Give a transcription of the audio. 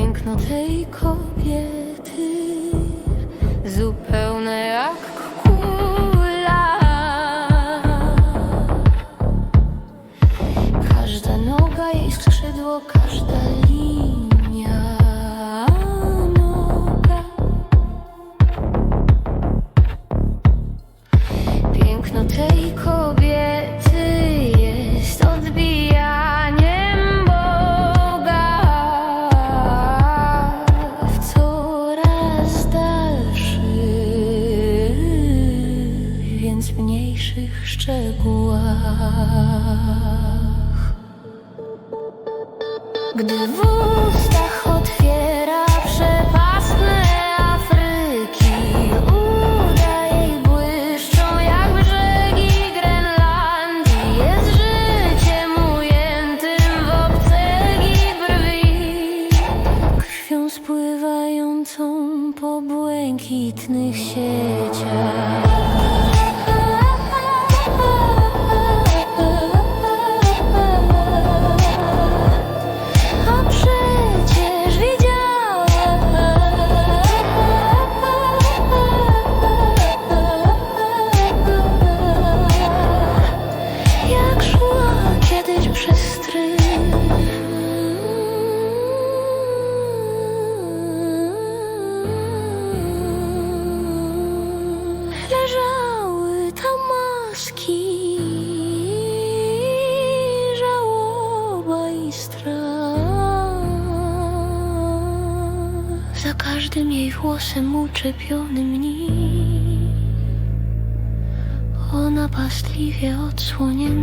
Piękno tej kobiety zupełne jak kula. Każda noga jej skrzydło, każda linia noga. Piękno tej kobiety szczegółach. Gdy w ustach otwiera przepastne Afryki, uda jej błyszczą jak brzegi Grenlandii. Jest życiem ujętym w obcegi brwi, krwią spływającą po błękitnych sieciach. Za każdym jej włosem uczepionym nim o napastliwie odsłoniętych kłach.